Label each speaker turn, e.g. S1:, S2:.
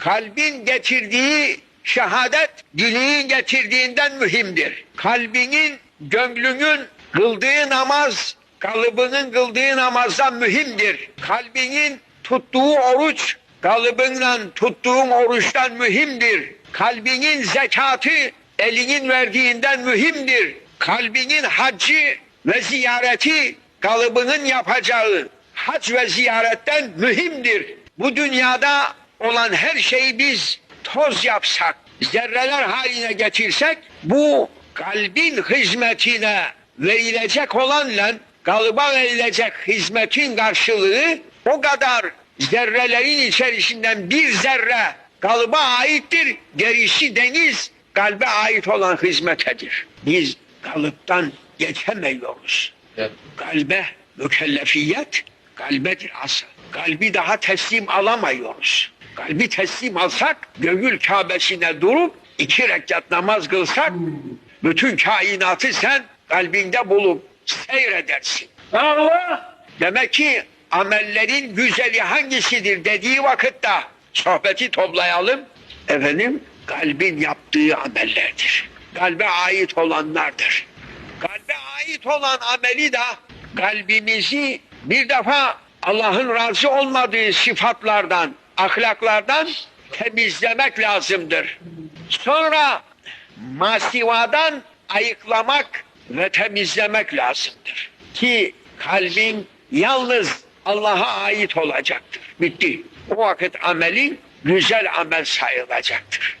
S1: Kalbin getirdiği şehadet dilin getirdiğinden mühimdir. Kalbinin, gönlünün kıldığı namaz kalıbının kıldığı namazdan mühimdir. Kalbinin tuttuğu oruç kalıbınla tuttuğun oruçtan mühimdir. Kalbinin zekatı elinin verdiğinden mühimdir. Kalbinin haccı ve ziyareti kalıbının yapacağı hac ve ziyaretten mühimdir. Bu dünyada olan her şeyi biz toz yapsak, zerreler haline getirsek bu kalbin hizmetine verilecek olanla kalıba verilecek hizmetin karşılığı o kadar zerrelerin içerisinden bir zerre kalıba aittir. Gerisi deniz kalbe ait olan hizmetedir. Biz kalıptan geçemiyoruz.
S2: Evet.
S1: Kalbe mükellefiyet kalbedir asıl. Kalbi daha teslim alamıyoruz. Kalbi teslim alsak gönül Kabe'sine durup iki rekat namaz kılsak bütün kainatı sen kalbinde bulup seyredersin.
S2: Allah!
S1: Demek ki amellerin güzeli hangisidir dediği vakitte sohbeti toplayalım. Efendim kalbin yaptığı amellerdir. Kalbe ait olanlardır. Kalbe ait olan ameli de kalbimizi bir defa Allah'ın razı olmadığı sıfatlardan, ahlaklardan temizlemek lazımdır. Sonra masivadan ayıklamak ve temizlemek lazımdır. Ki kalbin yalnız Allah'a ait olacaktır. Bitti. O vakit ameli güzel amel sayılacaktır.